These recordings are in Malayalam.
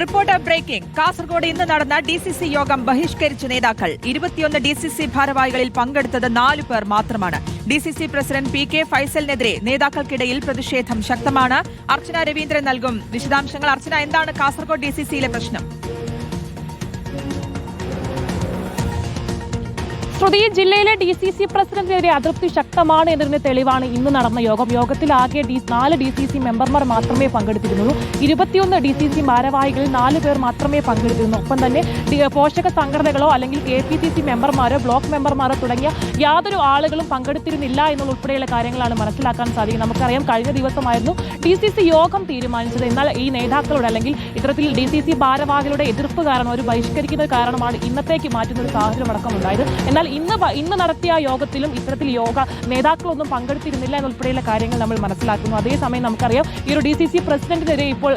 Reporter breaking. കാസർഗോഡ് ഇന്ന് നടന്ന ഡി സി സി യോഗം ബഹിഷ്കരിച്ച നേതാക്കൾ. ഇരുപത്തിയൊന്ന് ഡി സി സി ഭാരവാഹികളിൽ പങ്കെടുത്തത് നാലു പേർ മാത്രമാണ്. D C C president P K ഫൈസലിനെതിരെ നേതാക്കൾക്കിടയിൽ പ്രതിഷേധം ശക്തമാണ്. അർച്ചന രവീന്ദ്രൻ നൽകും. വിശദാംശങ്ങൾ. അർച്ചന എന്താണ് കാസർഗോഡ് ഡി സി സിയിലെ പ്രശ്നം? ശ്രുതി ജില്ലയിലെ ഡി സി സി പ്രസിഡന്റിനെതിരെ അതൃപ്തി ശക്തമാണ് എന്നതിന് തെളിവാണ് ഇന്ന് നടന്ന യോഗം. യോഗത്തിൽ ആകെ ഡി നാല് ഡി സി സി മെമ്പർമാർ മാത്രമേ പങ്കെടുത്തിരുന്നുള്ളൂ. ഇരുപത്തിയൊന്ന് ഡി സി സി ഭാരവാഹികളിൽ നാല് പേർ മാത്രമേ പങ്കെടുത്തിരുന്നു ഒപ്പം തന്നെ പോഷക സംഘടനകളോ അല്ലെങ്കിൽ കെ പി സി സി മെമ്പർമാരോ ബ്ലോക്ക് മെമ്പർമാരോ തുടങ്ങിയ യാതൊരു ആളുകളും പങ്കെടുത്തിരുന്നില്ല എന്നുള്ള ഉൾപ്പെടെയുള്ള കാര്യങ്ങളാണ് മനസ്സിലാക്കാൻ സാധിക്കും നമുക്കറിയാം കഴിഞ്ഞ ദിവസമായിരുന്നു ഡി സി സി യോഗം തീരുമാനിച്ചത്. എന്നാൽ ഈ നേതാക്കളുടെ അല്ലെങ്കിൽ ഇത്തരത്തിൽ ഡി സി സി ഭാരവാഹികളുടെ എതിർപ്പ് കാരണം ഒരു ബഹിഷ്കരിക്കുന്നത് കാരണമാണ് ഇന്നത്തേക്ക് മാറ്റുന്ന ഒരു സാഹചര്യം അടക്കമുണ്ടായത് എന്നാൽ ഇന്ന് ഇന്ന് നടത്തിയ യോഗത്തിലും ഇത്തരത്തിൽ യോഗ നേതാക്കളൊന്നും പങ്കെടുത്തിരുന്നില്ല എന്നുൾപ്പെടെയുള്ള കാര്യങ്ങൾ നമ്മൾ മനസ്സിലാക്കുന്നു. അതേസമയം നമുക്കറിയാം ഈ ഒരു ഡി സി സി പ്രസിഡന്റിനെതിരെ ഇപ്പോൾ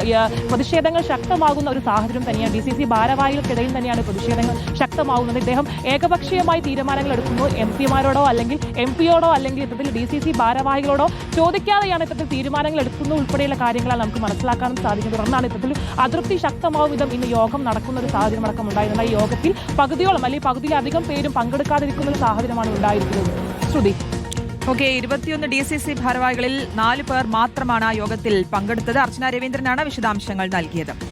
പ്രതിഷേധങ്ങൾ ശക്തമാകുന്ന ഒരു സാഹചര്യം തന്നെയാണ്. ഡി സി സി ഭാരവാഹികൾക്കിടയിൽ തന്നെയാണ് പ്രതിഷേധങ്ങൾ ശക്തമാകുന്നത്. ഇദ്ദേഹം ഏകപക്ഷീയമായി തീരുമാനങ്ങൾ എടുക്കുന്നു എം പിമാരോടോ അല്ലെങ്കിൽ എം പിയോടോ അല്ലെങ്കിൽ ഇത്തരത്തിൽ ഡി സി സി ഭാരവാഹികളോടോ ചോദിക്കാതെയാണ് ഇത്തരത്തിൽ തീരുമാനങ്ങൾ എടുക്കുന്നത് ഉൾപ്പെടെയുള്ള കാര്യങ്ങളാണ് നമുക്ക് മനസ്സിലാക്കാനും സാധിക്കുന്നത്. തുടർന്നാണ് ഇത്തരത്തിൽ അതൃപ്തി ശക്തമാവും വിധം ഇന്ന് യോഗം നടക്കുന്ന ഒരു സാഹചര്യം അടക്കം ഉണ്ടായിരുന്നത്. ഈ യോഗത്തിൽ പകുതിയോളം അല്ലെങ്കിൽ പകുതിയിലധികം പേരും പങ്കെടുക്കാതിരിക്കുന്ന ഒരു സാഹചര്യമാണ് ഉണ്ടായിരിക്കുന്നത്. ശ്രുതി. ഓക്കെ ഇരുപത്തിയൊന്ന് ഡി സി സി ഭാരവാഹികളിൽ നാല് പേർ മാത്രമാണ് ആ യോഗത്തിൽ പങ്കെടുത്തത്. അർച്ചന രവീന്ദ്രനാണ് വിശദാംശങ്ങൾ നൽകിയത്.